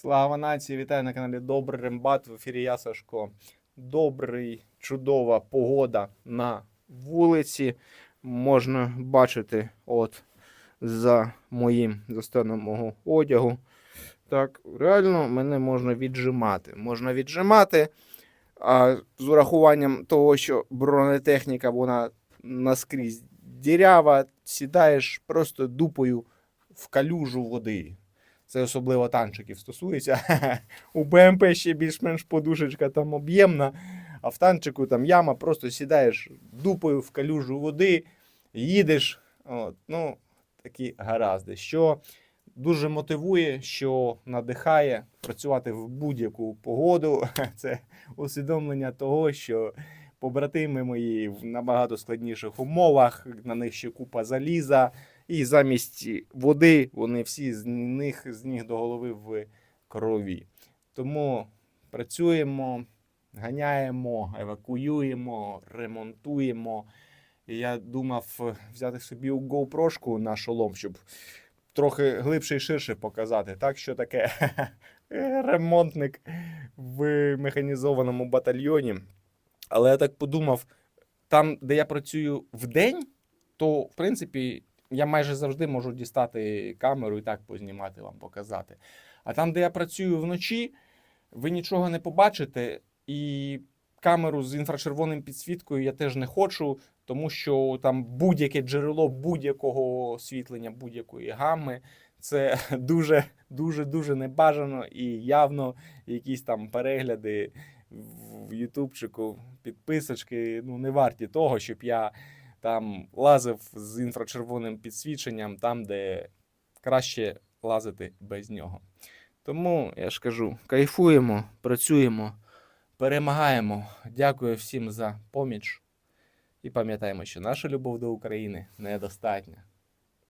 Слава нації! Вітаю на каналі Добрий Рембат. В ефірі я Сашко. Добрий, чудова погода на вулиці. Можна бачити от за моїм за станом мого одягу. Так, реально мене можна віджимати. Можна віджимати. А з урахуванням того, що бронетехніка вона наскрізь дірява, сідаєш просто дупою в калюжу води. Це особливо танчиків стосується. У БМП ще більш-менш подушечка там об'ємна, а в танчику там яма, просто сідаєш дупою в калюжу води, їдеш. От, ну, такі гаразди. Що дуже мотивує, що надихає працювати в будь-яку погоду. Це усвідомлення того, що побратими мої в набагато складніших умовах, на них ще купа заліза. І замість води вони всі з них з ніг до голови в крові. Тому працюємо, ганяємо, евакуюємо, ремонтуємо. Я думав взяти собі GoPro на шолом, щоб трохи глибше і ширше показати, так що таке ремонтник в механізованому батальйоні. Але я так подумав: там, де я працюю вдень, то в принципі я майже завжди можу дістати камеру і так познімати вам, показати. А там, де я працюю вночі, ви нічого не побачите, і камеру з інфрачервоним підсвіткою я теж не хочу, тому що там будь-яке джерело будь-якого освітлення, будь-якої гами. Це дуже, дуже, дуже небажано і явно якісь там перегляди в Ютубчику, підписочки, ну не варті того, щоб я там лазив з інфрачервоним підсвіченням, там, де краще лазити без нього. Тому я ж кажу, кайфуємо, працюємо, перемагаємо. Дякую всім за поміч. І пам'ятаємо, що наша любов до України недостатня.